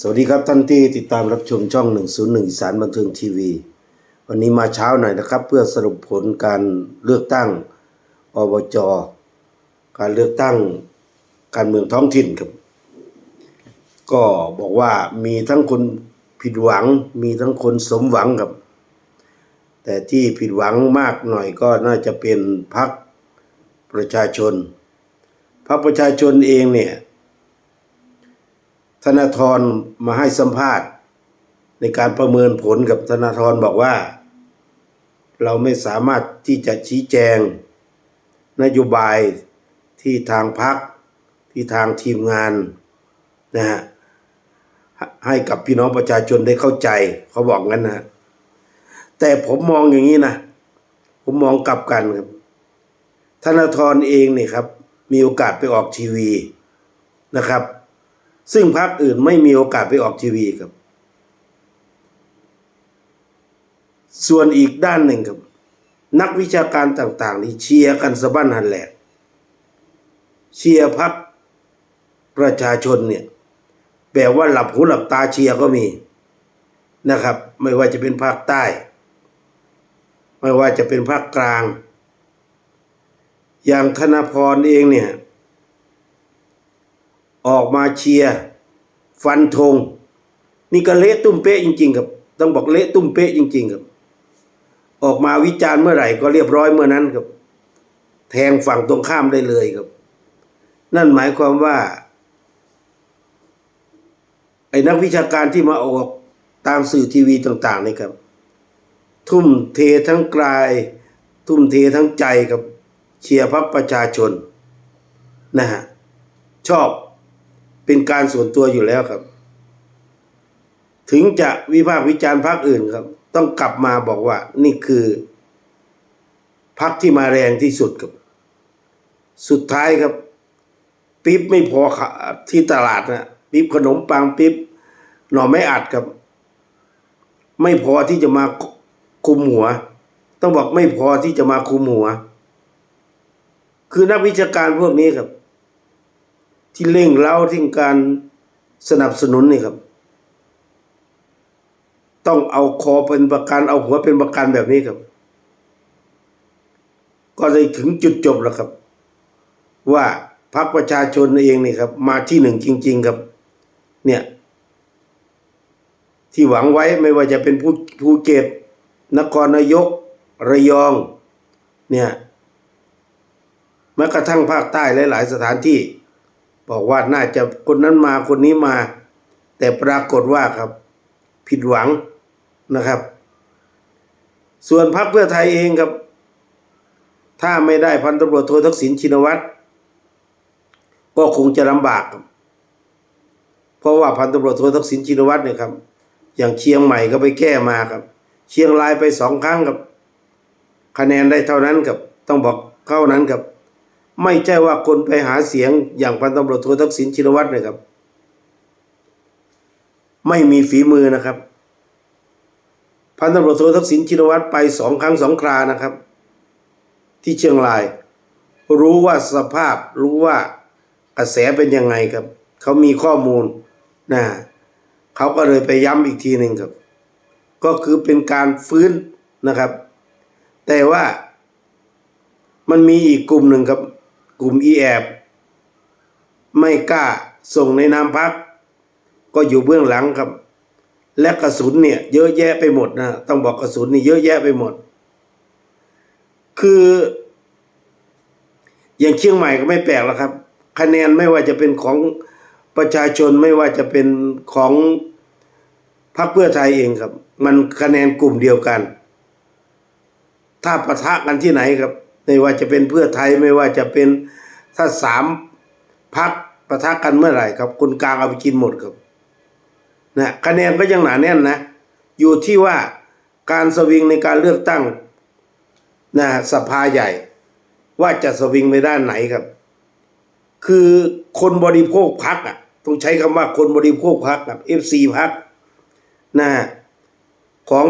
สวัสดีครับท่านที่ติดตามรับชมช่อง 101อีสารบันเทิงทีวี วันนี้มาเช้าหน่อยนะครับ เพื่อสรุปผลการเลือกตั้งอบจการเลือกตั้งการเมืองท้องถิ่นครับ ก็บอกว่ามีทั้งคนผิดหวังมีทั้งคนสมหวังครับ แต่ที่ผิดหวังมากหน่อยก็น่าจะเป็นพรรคประชาชนพรรคประชาชนเองเนี่ย ธนาธรมาให้สัมภาษณ์ ในการประเมินผลกับธนาธรบอกว่า เราไม่สามารถที่จะชี้แจง นโยบายที่ทางพักที่ทางทีมงานนะฮะให้กับพี่น้องประชาชนได้เข้าใจ เขาบอกงั้นนะฮะแต่ผมมองอย่างนี้นะ ผมมองกลับกันครับธนาธรเองเนี่ยครับ มีโอกาสไปออกทีวีนะครับ ซึ่งพรรคอื่นไม่มีโอกาสไปออกทีวีครับ ส่วนอีกด้านหนึ่งครับ นักวิชาการต่างๆ นี่เชียร์กันสะบั้นหันแหลกเชียร์พรรคประชาชนเนี่ยแบบว่าหลับหูหลับตาเชียร์ก็มีนะครับ ไม่ว่าจะเป็นภาคใต้ ไม่ว่าจะเป็นภาคกลาง อย่างธนาพรเองเนี่ย ออกมาเชียร์ฟันธงนี่ก็เละตุ้มเป๊ะจริง ๆ ครับ ต้องบอกเละตุ้มเป๊ะจริง ๆ ครับ ออกมาวิจารณ์เมื่อไหร่ก็เรียบร้อยเมื่อนั้นครับ แทงฝั่งตรงข้ามได้เลยครับ นั่นหมายความว่า ไอ้นักวิชาการที่มาออกตามสื่อทีวีต่าง ๆ นี่ครับ ทุ่มเททั้งกาย ทุ่มเททั้งใจครับเชียร์พรรคประชาชนนะฮะชอบ เป็นการส่วนตัวอยู่แล้วครับ ถึงจะวิพากษ์วิจารณ์พรรคอื่นครับ ต้องกลับมาบอกว่า นี่คือพรรคที่มาแรงที่สุดครับ สุดท้ายครับ ปิ๊บไม่พอที่ตลาดนะปิ๊บขนมปังปิ๊บหน่อไม่อัดครับ ไม่พอที่จะมาคุมหัว ต้องบอกไม่พอที่จะมาคุมหัว คือนักวิชาการพวกนี้ครับ ที่เร่งเร้าที่การสนับสนุนนี่ครับ ต้องเอาคอเป็นประกันเอาหัวเป็นประกันแบบนี้ครับ ก็เลยถึงจุดจบแล้วครับ ว่าพรรคประชาชนเองนี่ครับ มาที่หนึ่งจริง ๆครับ เนี่ย ที่หวังไว้ไม่ว่าจะเป็นภูภูเก็ตนครนายก ระยอง เนี่ยแม้กระทั่งภาคใต้หลาย ๆ สถานที่ บอกว่าน่าจะคนนั้นมาคนนี้มา แต่ปรากฏว่าครับ ผิดหวังนะครับ ส่วนพรรคเพื่อไทยเองครับ ถ้าไม่ได้พันตำรวจโททักษิณชินวัตรก็คงจะลำบาก เพราะว่าพันตำรวจโททักษิณชินวัตรเนี่ยครับ อย่างเชียงใหม่ก็ไปแก้มาครับ เชียงรายไปสองครั้งครับ คะแนนได้เท่านั้นครับ ต้องบอกเท่านั้นครับ ไม่ใช่ว่าคนไปหาเสียงอย่างพันตำรวจโททักษิณชินวัตรนะครับ ไม่มีฝีมือนะครับ พันตำรวจโททักษิณชินวัตรไปสองครั้งสองครานะครับ ที่เชียงราย รู้ว่าสภาพรู้ว่ากระแสเป็นยังไงครับ เขามีข้อมูลนะเขาก็เลยไปย้ำอีกทีหนึ่งครับ ก็คือเป็นการฟื้นนะครับ แต่ว่ามันมีอีกกลุ่มหนึ่งครับ กลุ่มอีแอบไม่กล้าส่งในนามพัก ก็อยู่เบื้องหลังครับ และกระสุนเนี่ยเยอะแยะไปหมดนะต้องบอกกระสุนนี่เยอะแยะไปหมด คือ อย่างเชียงใหม่ก็ไม่แปลกแล้วครับ คะแนนไม่ว่าจะเป็นของประชาชนไม่ว่าจะเป็นของพรรคเพื่อไทยเองครับ มันคะแนนกลุ่มเดียวกัน ถ้าปะทะกันที่ไหนครับ ไม่ว่าจะเป็นเพื่อไทยไม่ว่าจะเป็นถ้าสามพักประทะกันเมื่อไหร่ครับคนกลางเอาไปกินหมดครับนะคะแนนก็ยังหนาแน่นนะ อยู่ที่ว่าการสวิงในการเลือกตั้งนะสภาใหญ่ ว่าจะสวิงไปด้านไหนครับ คือคนบริโภคพักอะต้องใช้คำว่าคนบริโภคพักกับเอฟซีพักนะของ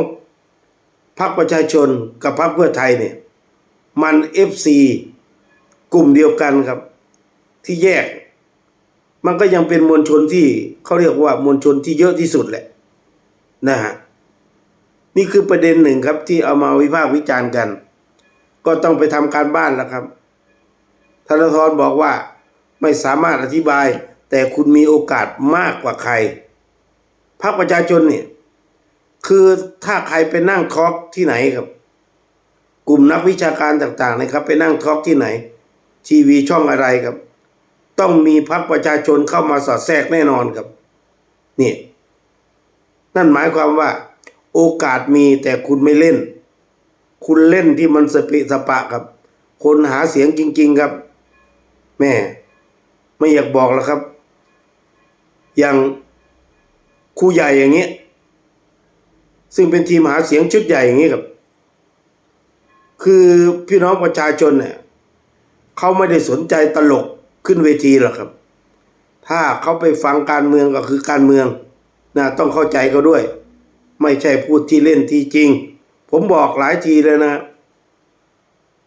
พรรคประชาชนกับพรรคเพื่อไทยเนี่ย มันเอฟซีกลุ่มเดียวกันครับ ที่แยก มันก็ยังเป็นมวลชนที่เขาเรียกว่ามวลชนที่เยอะที่สุดแหละนะฮะนี่คือประเด็นหนึ่งครับ ที่เอามาวิพากษ์วิจารณ์กัน ก็ต้องไปทำการบ้านแล้วครับธนาธรบอกว่าไม่สามารถอธิบาย แต่คุณมีโอกาสมากกว่าใครพรรคประชาชนเนี่ยคือถ้าใครไปนั่งทอล์กที่ไหนครับ กลุ่มนักวิชาการต่างๆนะครับไปนั่งทอล์กที่ไหน ทีวีช่องอะไรครับ ต้องมีพรรคประชาชนเข้ามาสอดแทรกแน่นอนครับนี่นั่นหมายความว่า โอกาสมีแต่คุณไม่เล่น คุณเล่นที่มันสปิสปะครับ คนหาเสียงจริง ๆครับ แม่ ไม่อยากบอกแล้วครับ อย่างครูใหญ่อย่างเงี้ยซึ่งเป็นทีมหาเสียงชุดใหญ่อย่างนี้ครับ คือพี่น้องประชาชนเนี่ยเขาไม่ได้สนใจตลกขึ้นเวทีหรอกครับ ถ้าเขาไปฟังการเมืองก็คือการเมืองนะต้องเข้าใจเขาด้วย ไม่ใช่พูดที่เล่นที่จริง ผมบอกหลายทีแล้วนะ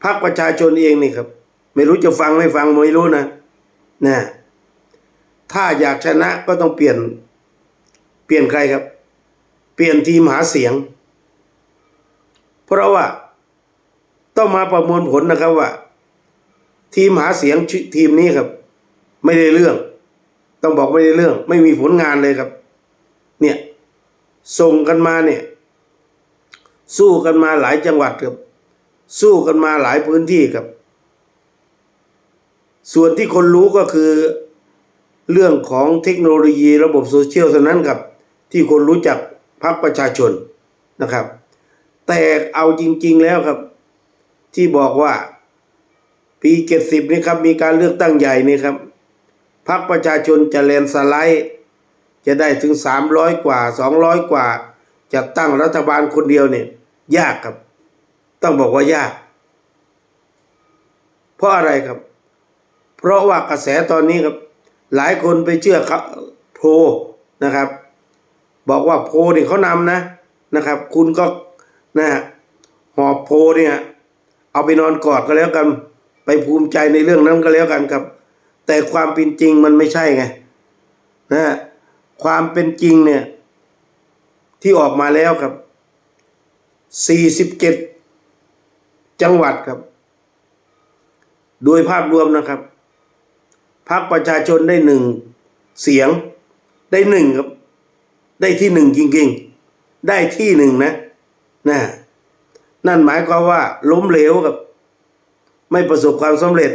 พรรคประชาชนเองนี่ครับ ไม่รู้จะฟังไม่ฟังไม่รู้นะนะถ้าอยากชนะก็ต้องเปลี่ยน เปลี่ยนใครครับ เปลี่ยนทีมหาเสียง เพราะว่า ต้องมาประมวลผลนะครับว่า ทีมหาเสียงทีมนี้ครับ ไม่ได้เรื่อง ต้องบอกไม่ได้เรื่อง ไม่มีผลงานเลยครับ เนี่ยส่งกันมาเนี่ย สู้กันมาหลายจังหวัดครับ สู้กันมาหลายพื้นที่ครับ ส่วนที่คนรู้ก็คือ เรื่องของเทคโนโลยีระบบโซเชียลเท่านั้นครับ ที่คนรู้จักพรรคประชาชนนะครับ แต่เอาจริง ๆ แล้วครับ ที่บอกว่า ปีเจ็ดสิบนี่ครับ มีการเลือกตั้งใหญ่นี่ครับพรรคประชาชนจะแลนสไลด์จะได้ถึงสามร้อยกว่าสองร้อยกว่า จะตั้งรัฐบาลคนเดียวเนี่ย ยากครับ ต้องบอกว่ายาก เพราะอะไรครับ เพราะว่ากระแสตอนนี้ครับ หลายคนไปเชื่อครับโพนะครับ บอกว่าโพเนี่ยเขานำนะนะครับ คุณก็นะหอบโพเนี่ย เอาไปนอนกอดก็แล้วกัน ไปภูมิใจในเรื่องนั้นก็แล้วกันครับ แต่ความเป็นจริงมันไม่ใช่ไงนะความเป็นจริงเนี่ย ที่ออกมาแล้วครับ 47 จังหวัดครับ โดยภาพรวมนะครับพรรคประชาชนได้หนึ่งเสียงได้หนึ่งครับ ได้ที่หนึ่งจริงๆ ได้ที่หนึ่งนะนะ นั่นหมายความว่าล้มเหลวกับ ไม่ประสบความสำเร็จ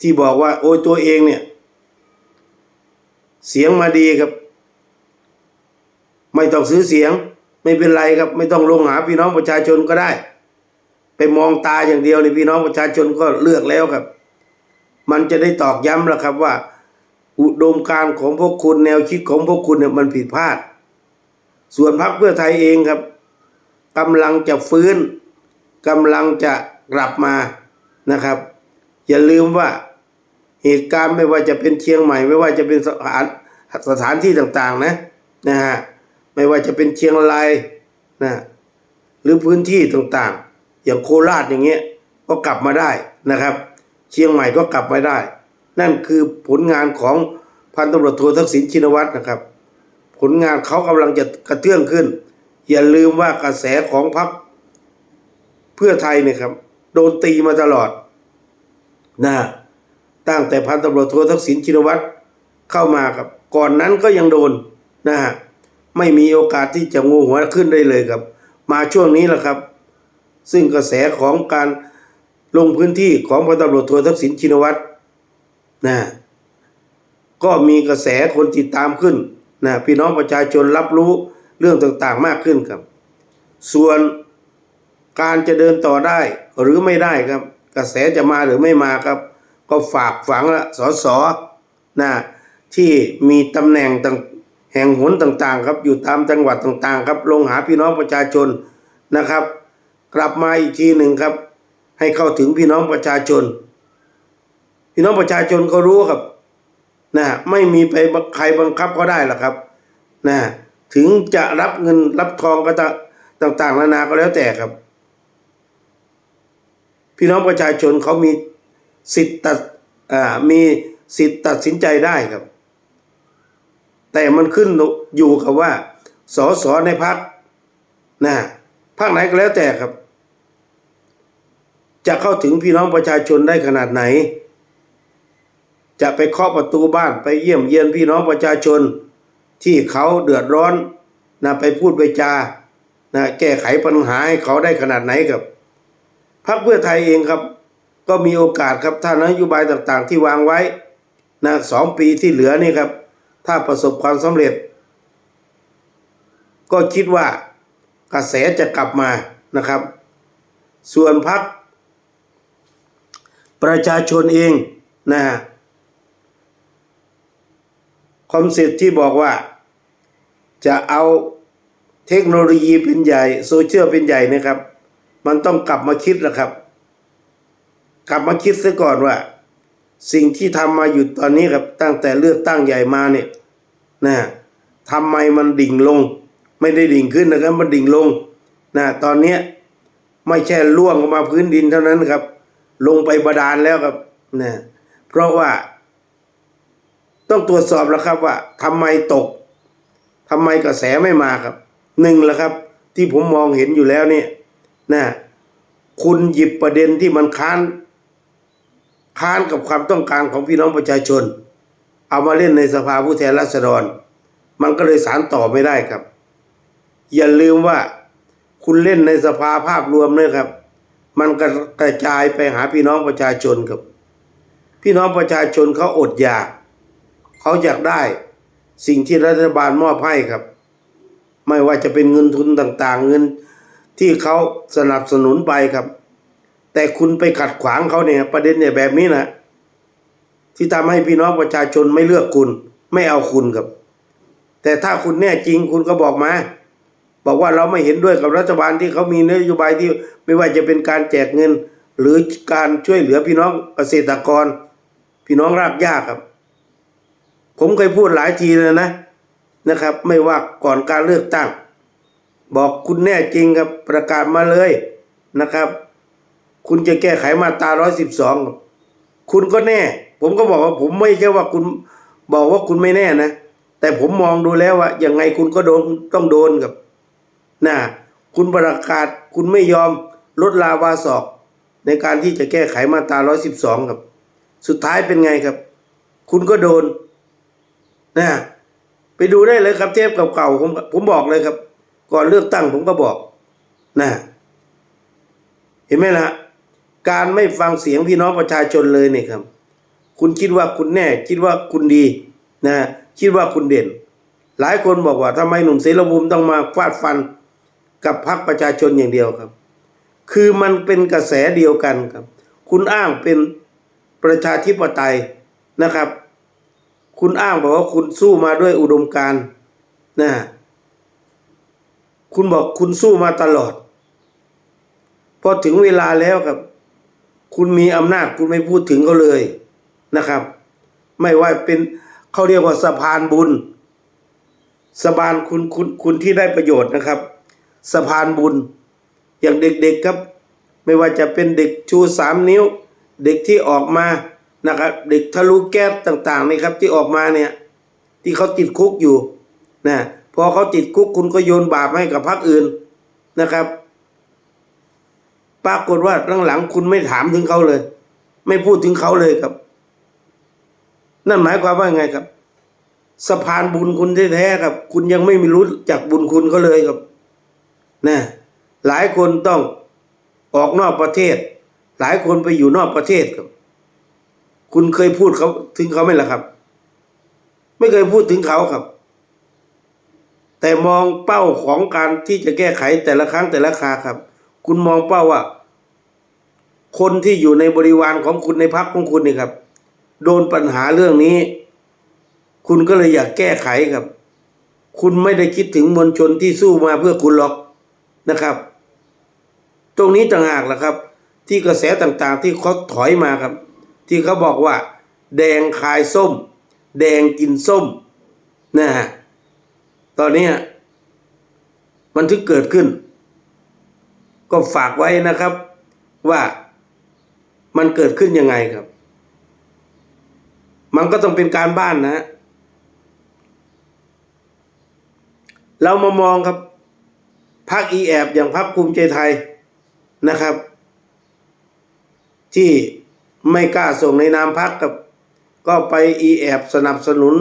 ที่บอกว่า โอ้ยตัวเองเนี่ย เสียงมาดีครับ ไม่ต้องซื้อเสียง ไม่เป็นไรครับ ไม่ต้องลงหาพี่น้องประชาชนก็ได้ ไปมองตาอย่างเดียวในพี่น้องประชาชนก็เลือกแล้วครับ มันจะได้ตอกย้ำแล้วครับว่า อุดมการณ์ของพวกคุณแนวคิดของพวกคุณเนี่ยมันผิดพลาด ส่วนพรรคเพื่อไทยเองครับ กำลังจะฟื้นกำลังจะกลับมานะครับ อย่าลืมว่าเหตุการณ์ไม่ว่าจะเป็นเชียงใหม่ ไม่ว่าจะเป็นสถานสถานที่ต่างๆนะนะฮะไม่ว่าจะเป็นเชียงรายนะหรือพื้นที่ต่างๆ อย่างโคราชอย่างเงี้ยก็กลับมาได้นะครับ เชียงใหม่ก็กลับมาได้ นั่นคือผลงานของพันตำรวจโททักษิณชินวัตรนะครับ ผลงานเขากำลังจะกระเตื้องขึ้น อย่าลืมว่ากระแสของพรรคเพื่อไทยเนี่ยครับ โดนตีมาตลอดนะตั้งแต่พันตำรวจโททักษิณชินวัตรเข้ามาครับ ก่อนนั้นก็ยังโดนนะฮะไม่มีโอกาสที่จะงูหัวขึ้นได้เลยครับ มาช่วงนี้แหละครับ ซึ่งกระแสของการลงพื้นที่ของพันตำรวจโททักษิณชินวัตรนะก็มีกระแสคนติดตามขึ้นนะพี่น้องประชาชนรับรู้ เรื่องต่างๆมากขึ้นครับ ส่วนการจะเดินต่อได้หรือไม่ได้ครับ กระแสจะมาหรือไม่มาครับ ก็ฝากฝังละสอสอนะที่มีตำแหน่งต่างแห่งหนต่างๆ ครับอยู่ตามจังหวัดต่างๆ ครับลงหาพี่น้องประชาชนนะครับ กลับมาอีกทีหนึ่งครับ ให้เข้าถึงพี่น้องประชาชน พี่น้องประชาชนก็รู้ครับนะไม่มีไปใครบังคับก็ได้หรอกครับนะ ถึงจะรับเงินรับทองก็ต่างๆนานาก็แล้วแต่ครับ พี่น้องประชาชนเขามีสิทธิ์ตัดอ่ามีสิทธิ์ตัดสินใจได้ครับ แต่มันขึ้นอยู่กับว่าสสในพักนะพักไหนก็แล้วแต่ครับ จะเข้าถึงพี่น้องประชาชนได้ขนาดไหน จะไปเคาะประตูบ้านไปเยี่ยมเยียนพี่น้องประชาชน ที่เขาเดือดร้อนนะไปพูดไปจานะแก้ไขปัญหาให้เขาได้ขนาดไหนครับพรรคเพื่อไทยเองครับ ก็มีโอกาสครับถ้านโยบายต่างๆ ที่วางไว้นะสองปีที่เหลือนี่ครับ ถ้าประสบความสำเร็จ ก็คิดว่ากระแสจะกลับมานะครับ ส่วนพรรคประชาชนเองนะฮะ คอนเซ็ปต์ที่บอกว่า จะเอาเทคโนโลยีเป็นใหญ่โซเชียลเป็นใหญ่นะครับ มันต้องกลับมาคิดนะครับ กลับมาคิดซะก่อนว่า สิ่งที่ทำมาอยู่ตอนนี้ครับตั้งแต่เลือกตั้งใหญ่มาเนี่ยนะทำไมมันดิ่งลง ไม่ได้ดิ่งขึ้นนะครับ มันดิ่งลงนะตอนเนี้ยไม่ใช่ล่วงลงมาพื้นดินเท่านั้นครับ ลงไปบาดาลแล้วครับนะเพราะว่า ต้องตรวจสอบแล้วครับว่าทำไมตกทำไมกระแสไม่มาครับหนึ่งแล้วครับ ที่ผมมองเห็นอยู่แล้วเนี่ยนะคุณหยิบประเด็นที่มันค้าน ค้านกับความต้องการของพี่น้องประชาชน เอามาเล่นในสภาผู้แทนราษฎร มันก็เลยสารต่อไม่ได้ครับ อย่าลืมว่าคุณเล่นในสภาภาพรวมเนี่ยครับ มันกระจายไปหาพี่น้องประชาชนครับ พี่น้องประชาชนเขาอดอยาก เขาอยากได้สิ่งที่รัฐบาลมอบให้ครับ ไม่ว่าจะเป็นเงินทุนต่างๆ เงินที่เขาสนับสนุนไปครับ แต่คุณไปขัดขวางเขาเนี่ย ประเด็นเนี่ยแบบนี้นะที่ทำให้พี่น้องประชาชนไม่เลือกคุณ ไม่เอาคุณครับ แต่ถ้าคุณแน่จริงคุณก็บอกมาบอกว่าเราไม่เห็นด้วยกับรัฐบาลที่เขามีนโยบายที่ไม่ว่าจะเป็นการแจกเงิน หรือการช่วยเหลือพี่น้องเกษตรกร พี่น้องรากหญ้าครับ ผมเคยพูดหลายทีเลยนะนะครับ ไม่ว่าก่อนการเลือกตั้ง บอกคุณแน่จริงครับประกาศมาเลยนะครับ คุณจะแก้ไขมาตราร้อยสิบสองคุณก็แน่ ผมก็บอกว่าผมไม่ใช่ว่าคุณบอกว่าคุณไม่แน่นะ แต่ผมมองดูแล้วว่ายังไงคุณก็โดนต้องโดนกับนะคุณประกาศคุณไม่ยอมลดลาวาศอก ในการที่จะแก้ไขมาตราร้อยสิบสองครับ สุดท้ายเป็นไงครับ คุณก็โดน นะไปดูได้เลยครับเทปเก่าๆผมผมบอกเลยครับ ก่อนเลือกตั้งผมก็บอกนะเห็นไหมล่ะ การไม่ฟังเสียงพี่น้องประชาชนเลยเนี่ยครับ คุณคิดว่าคุณแน่ คิดว่าคุณดีนะคิดว่าคุณเด่น หลายคนบอกว่าทำไมหนุ่มเสรีภูมิต้องมาฟาดฟันกับพรรคประชาชนอย่างเดียวครับ คือมันเป็นกระแสเดียวกันครับ คุณอ้างเป็นประชาธิปไตยนะครับ คุณอ้างบอกว่าคุณสู้มาด้วยอุดมการณ์นะคุณบอกคุณสู้มาตลอด พอถึงเวลาแล้วครับ คุณมีอำนาจคุณไม่พูดถึงเขาเลยนะครับ ไม่ว่าเป็นเขาเรียกว่าสะพานบุญสะพานคุณคุณคุณที่ได้ประโยชน์นะครับสะพานบุญ อย่างเด็กๆครับ ไม่ว่าจะเป็นเด็กชูสามนิ้ว เด็กที่ออกมา นะครับ เด็กทะลุแก๊สต่างๆนี่ครับ ที่ออกมาเนี่ย ที่เขาติดคุกอยู่นะพอเขาติดคุกคุณก็โยนบาปให้กับพรรคอื่นนะครับ ปรากฏว่าหลังๆคุณไม่ถามถึงเขาเลย ไม่พูดถึงเขาเลยครับ นั่นหมายความว่าไงครับสะพานบุญคุณแท้ๆครับ คุณยังไม่มีรู้จักบุญคุณเขาเลยครับนะหลายคนต้องออกนอกประเทศ หลายคนไปอยู่นอกประเทศครับ คุณเคยพูดเขาถึงเขาไหมล่ะครับ ไม่เคยพูดถึงเขาครับ แต่มองเป้าของการที่จะแก้ไขแต่ละครั้งแต่ละคาครับ คุณมองเป้าว่า คนที่อยู่ในบริวารของคุณในพักของคุณนี่ครับ โดนปัญหาเรื่องนี้ คุณก็เลยอยากแก้ไขครับ คุณไม่ได้คิดถึงมวลชนที่สู้มาเพื่อคุณหรอกนะครับ ตรงนี้ต่างหากแหละครับ ที่กระแสต่างๆ ที่เขาถอยมาครับ ที่เขาบอกว่า แดงคายส้ม แดงกินส้มนะฮะตอนนี้มันถึงเกิดขึ้น ก็ฝากไว้นะครับว่ามันเกิดขึ้นยังไงครับ มันก็ต้องเป็นการบ้านนะ เรามามองครับพรรคอีแอบอย่างพรรคภูมิใจไทยนะครับ ที่ ไม่กล้าส่งในนามพรรคกับ ก็ไปอีแอบสนับสนุน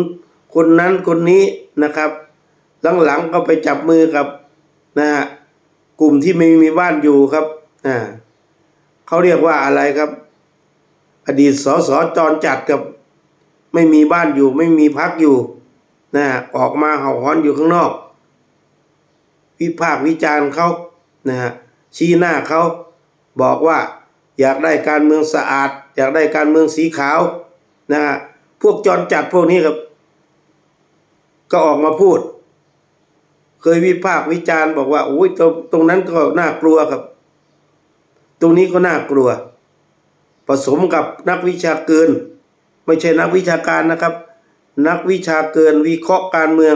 คนนั้นคนนี้นะครับ หลังๆก็ไปจับมือกับนะฮะกลุ่มที่ไม่มีบ้านอยู่ครับอ่าเขาเรียกว่าอะไรครับ อดีตสสจรจัดกับ ไม่มีบ้านอยู่ ไม่มีพักอยู่นะฮะออกมาเห่าหอนอยู่ข้างนอก วิพากษ์วิจารณ์เขานะฮะชี้หน้าเขาบอกว่าอยากได้การเมืองสะอาด อยากได้การเมืองสีขาวนะฮะพวกจรจัดพวกนี้ครับ ก็ออกมาพูด เคยวิพากษ์วิจารณ์บอกว่าโอ้ยตรงตรงนั้นก็น่ากลัวครับ ตรงนี้ก็น่ากลัว ผสมกับนักวิชาเกิน ไม่ใช่นักวิชาการนะครับ นักวิชาเกินวิเคราะห์การเมือง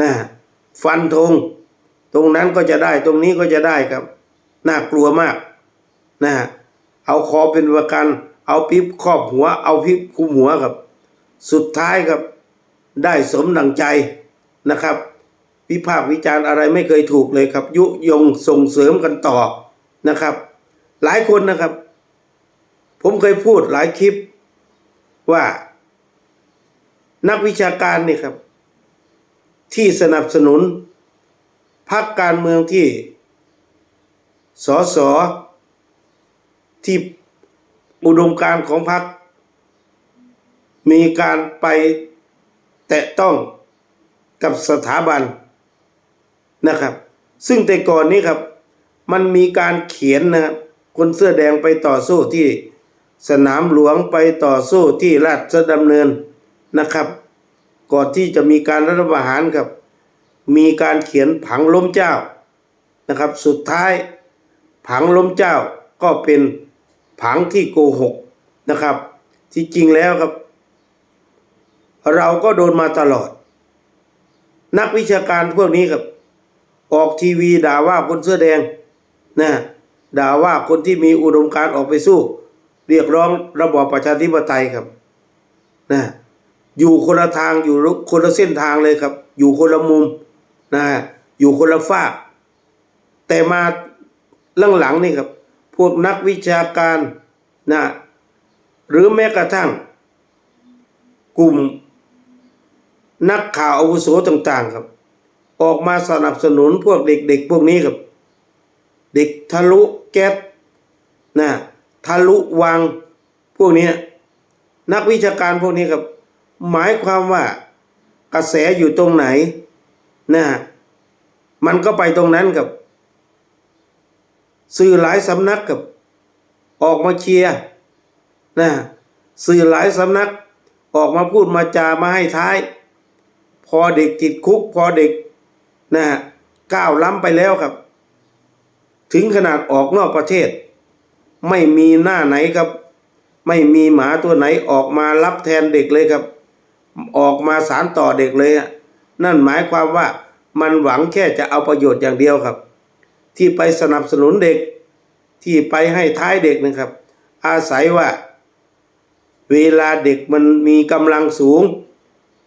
นะฟันธงตรงนั้นก็จะได้ตรงนี้ก็จะได้ครับ น่ากลัวมากนะ เอาคอเป็นประกัน เอาพิบครอบหัว เอาพิบคุมหัวครับ สุดท้ายครับ ได้สมดังใจนะครับวิพากษ์วิจารณ์อะไรไม่เคยถูกเลยครับ ยุยงส่งเสริมกันต่อนะครับ หลายคนนะครับ ผมเคยพูดหลายคลิปว่า นักวิชาการเนี่ยครับ ที่สนับสนุนพรรคการเมืองที่สอสอ ที่อุดมการของพรรคมีการไปแตะต้องกับสถาบันนะครับ ซึ่งแต่ก่อนนี้ครับ มันมีการเขียนนะครับคนเสื้อแดงไปต่อสู้ที่สนามหลวงไปต่อสู้ที่ราชดำเนินนะครับ ก่อนที่จะมีการรัฐประหารครับ มีการเขียนผังล้มเจ้านะครับ สุดท้ายผังล้มเจ้าก็เป็น ผังที่โกหกนะครับ ที่จริงแล้วครับ เราก็โดนมาตลอด นักวิชาการพวกนี้ครับ ออกทีวีด่าว่าคนเสื้อแดงนะด่าว่าคนที่มีอุดมการณ์ออกไปสู้ เรียกร้องระบอบประชาธิปไตยครับนะอยู่คนละทางอยู่คนละเส้นทางเลยครับ อยู่คนละมุมนะอยู่คนละฝากแต่มาหลังๆนี่ครับ พวกนักวิชาการนะหรือแม้กระทั่ง กลุ่มนักข่าวอาวุโสต่าง ๆ ครับ ออกมาสนับสนุนพวกเด็ก ๆ พวกนี้ครับ เด็กทะลุแก๊สนะทะลุวังพวกนี้นักวิชาการพวกนี้ครับ หมายความว่ากระแสอยู่ตรงไหนนะมันก็ไปตรงนั้นกับ สื่อหลายสำนักกับออกมาเชียร์นะสื่อหลายสำนักออกมาพูดมาจามาให้ท้าย พอเด็กติดคุก พอเด็กนะก้าวล้ำไปแล้วครับ ถึงขนาดออกนอกประเทศ ไม่มีหน้าไหนครับ ไม่มีหมาตัวไหนออกมารับแทนเด็กเลยครับ ออกมาสารต่อเด็กเลยนั่นหมายความว่ามันหวังแค่จะเอาประโยชน์อย่างเดียวครับ ที่ไปสนับสนุนเด็ก ที่ไปให้ท้ายเด็กนะครับ อาศัยว่า เวลาเด็กมันมีกำลังสูง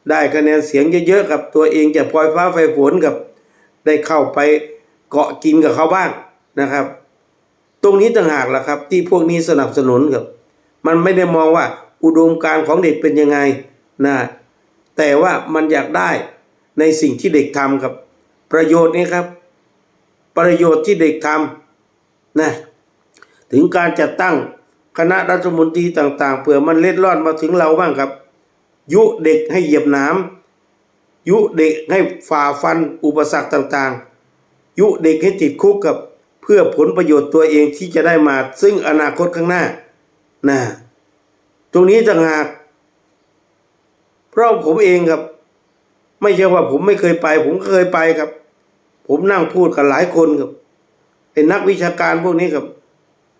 ได้คะแนนเสียงเยอะๆกับตัวเองจะพลอยฟ้าไฟฝนกับ ได้เข้าไปเกาะกินกับเขาบ้างนะครับ ตรงนี้ต่างหากล่ะครับ ที่พวกนี้สนับสนุนครับ มันไม่ได้มองว่าอุดมการของเด็กเป็นยังไงนะแต่ว่ามันอยากได้ในสิ่งที่เด็กทำครับ ประโยชน์นี้ครับ ประโยชน์ที่เด็กทำนะถึงการจัดตั้งคณะรัฐมนตรีต่าง ๆเผื่อมันเล็ดลอดมาถึงเราบ้างครับ ยุเด็กให้เหยียบน้ำยุเด็กให้ฝ่าฟันอุปสรรคต่างๆ ยุเด็กให้ติดคุกกับเพื่อผลประโยชน์ตัวเองที่จะได้มา ซึ่งอนาคตข้างหน้านะตรงนี้ต่างหากเพราะผมเองครับ ไม่ใช่ว่าผมไม่เคยไป ผมก็เคยไปครับ ผมนั่งพูดกับหลายคนครับไอ้นักวิชาการพวกนี้ครับ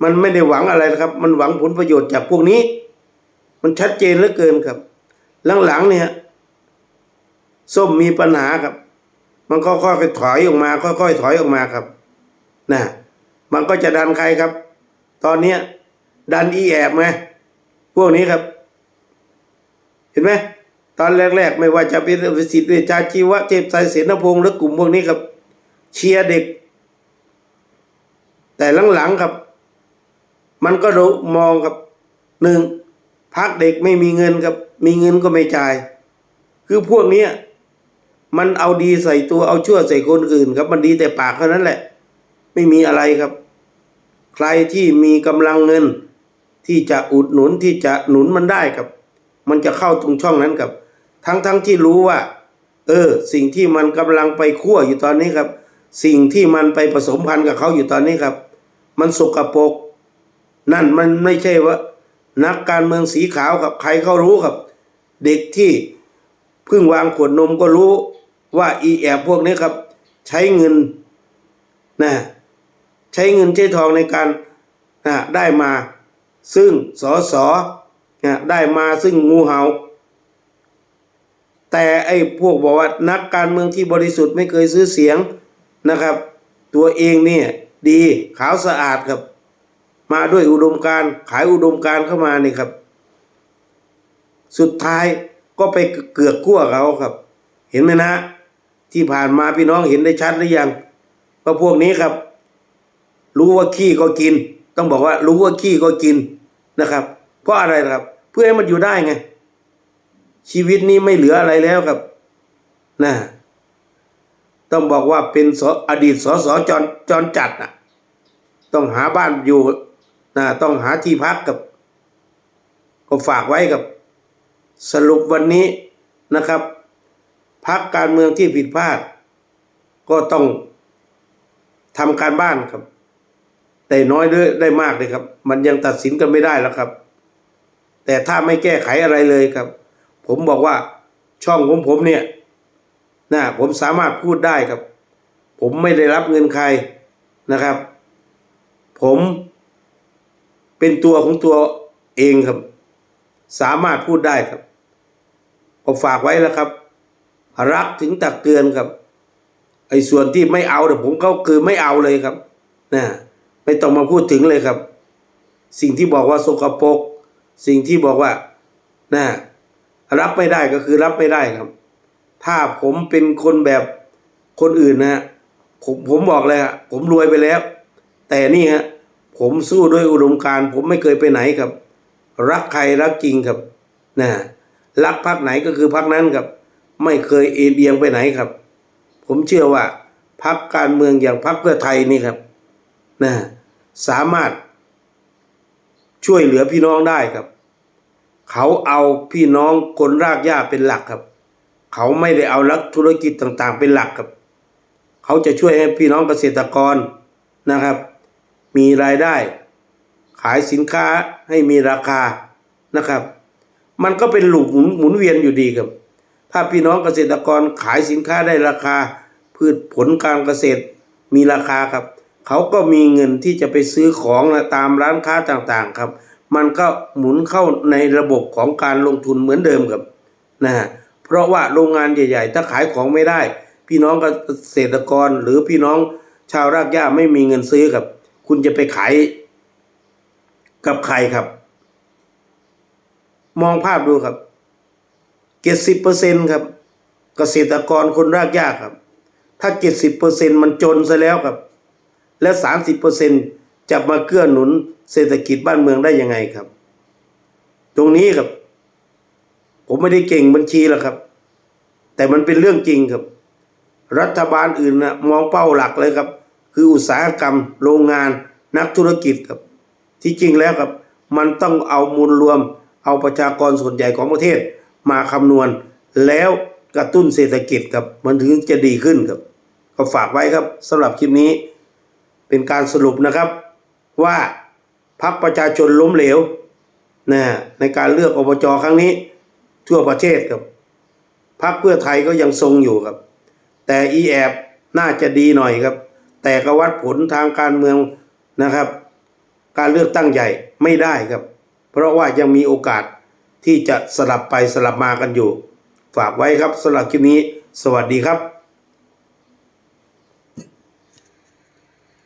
มันไม่ได้หวังอะไรนะครับ มันหวังผลประโยชน์จากพวกนี้ มันชัดเจนเหลือเกินครับ หลังๆเนี่ยส้มมีปัญหาครับ มันค่อยๆถอยออกมา ค่อยๆถอยออกมาครับนะมันก็จะดันใครครับ ตอนเนี้ยดันอีแอบไงพวกนี้ครับ เห็นไหมตอนแรก ๆ ไม่ว่าจะเป็นวิสิตเวชาชีวะเทพไทยเสนพงษ์หรือกลุ่มพวกนี้ครับ เชียร์เด็ก แต่หลังๆครับ มันก็รู้มองครับหนึ่งพักเด็กไม่มีเงินครับ มีเงินก็ไม่จ่าย คือพวกเนี้ยมันเอาดีใส่ตัวเอาชั่วใส่คนอื่นครับ มันดีแต่ปากเท่านั้นแหละ ไม่มีอะไรครับ ใครที่มีกำลังเงิน ที่จะอุดหนุนที่จะหนุนมันได้ครับ มันจะเข้าตรงช่องนั้นครับ ทั้งทั้งที่รู้ว่า เออ สิ่งที่มันกำลังไปคั่วอยู่ตอนนี้ครับ สิ่งที่มันไปผสมพันธุ์กับเขาอยู่ตอนนี้ครับ มันสกปรกนั่นมันไม่ใช่ว่า นักการเมืองสีขาวครับใครเขารู้ครับ เด็กที่เพิ่งวางขวดนมก็รู้ว่าอีแอบพวกนี้ครับ ใช้เงินนะใช้เงินใช้ทองในการนะได้มา ซึ่งสอสอนะได้มาซึ่งงูเหา่า แต่ไอ้พวกบอกว่านักการเมืองที่บริสุทธิ์ไม่เคยซื้อเสียง นะครับ ตัวเองเนี่ยดีขาวสะอาดครับ มาด้วยอุดมการขายอุดมการเข้ามานี่ครับ สุดท้ายก็ไปเกือกกั้วเขาครับ เห็นไหมนะ ที่ผ่านมาพี่น้องเห็นได้ชัดหรือยังว่าพวกนี้ครับ รู้ว่าขี้ก็กิน ต้องบอกว่า รู้ว่าขี้ก็กินนะครับ เพราะอะไรครับ เพื่อให้มันอยู่ได้ไงชีวิตนี้ไม่เหลืออะไรแล้วครับนะ ต้องบอกว่าเป็นอดีตสสจรจรจัดอะต้องหาบ้านอยู่นะต้องหาที่พักกับ ก็ฝากไว้กับสรุปวันนี้นะครับ พักการเมืองที่ผิดพลาด ก็ต้องทำการบ้านครับ แต่น้อยด้วยได้มากเลยครับ มันยังตัดสินกันไม่ได้แล้วครับ แต่ถ้าไม่แก้ไขอะไรเลยครับ ผมบอกว่าช่องของผมเนี่ย นะผมสามารถพูดได้ครับ ผมไม่ได้รับเงินใครนะครับ ผมเป็นตัวของตัวเองครับ สามารถพูดได้ครับก็ฝากไว้แล้วครับ รักถึงตักเตือนครับไอ้ส่วนที่ไม่เอาเดี๋ยวผมก็คือไม่เอาเลยครับนะไม่ต้องมาพูดถึงเลยครับ สิ่งที่บอกว่าสกปรกสิ่งที่บอกว่านะรับไม่ได้ก็คือรับไม่ได้ครับ ถ้าผมเป็นคนแบบคนอื่นนะผมผมบอกเลยอะผมรวยไปแล้ว แต่นี่ฮะผมสู้ด้วยอุดมการผมไม่เคยไปไหนครับ รักใครรักจริงครับนะรักพักไหนก็คือพักนั้นครับ ไม่เคยเอเอียงไปไหนครับ ผมเชื่อว่าพักการเมืองอย่างพักเพื่อไทยนี่ครับนะสามารถช่วยเหลือพี่น้องได้ครับ เขาเอาพี่น้องคนรากหญ้าเป็นหลักครับ เขาไม่ได้เอาลักธุรกิจต่างๆ เป็นหลักครับ เขาจะช่วยให้พี่น้องเกษตรกรนะครับ มีรายได้ ขายสินค้าให้มีราคานะครับ มันก็เป็นหลูกหมุนหมุนเวียนอยู่ดีครับ ถ้าพี่น้องเกษตรกรขายสินค้าได้ราคา พืชผลการเกษตรมีราคาครับ เขาก็มีเงินที่จะไปซื้อของนะตามร้านค้าต่างๆครับ มันก็หมุนเข้าในระบบของการลงทุนเหมือนเดิมครับนะฮะ เพราะว่าโรงงานใหญ่ ๆ ถ้าขายของไม่ได้ พี่น้องเกษตรกรหรือพี่น้องชาวรากหญ้าไม่มีเงินซื้อครับ คุณจะไปขายกับใครครับ มองภาพดูครับเจ็ดสิบเปอร์เซ็นครับ เกษตรกรคนรากหญ้าครับ ถ้าเจ็ดสิบเปอร์เซ็นมันจนซะแล้วครับ และสามสิบเปอร์เซ็นจะมาเกื้อหนุนเศรษฐกิจบ้านเมืองได้ยังไงครับ ตรงนี้ครับ ผมไม่ได้เก่งบัญชีหรอกครับ แต่มันเป็นเรื่องจริงครับ รัฐบาลอื่นนะมองเป้าหลักเลยครับ คืออุตสาหกรรม โรงงาน นักธุรกิจครับ ที่จริงแล้วครับ มันต้องเอามูลรวม เอาประชากรส่วนใหญ่ของประเทศ มาคำนวณ แล้วกระตุ้นเศรษฐกิจครับ มันถึงจะดีขึ้นครับ ก็ฝากไว้ครับสำหรับคลิปนี้ เป็นการสรุปนะครับ ว่าพรรคประชาชนล้มเหลวนะในการเลือกอบจครั้งนี้ ทั่วประเทศครับพักเพื่อไทยก็ยังทรงอยู่ครับ แต่อีแอบน่าจะดีหน่อยครับ แต่กวัดผลทางการเมืองนะครับ การเลือกตั้งใหญ่ไม่ได้ครับ เพราะว่ายังมีโอกาสที่จะสลับไปสลับมากันอยู่ ฝากไว้ครับสำหรับคลิปนี้ สวัสดีครับ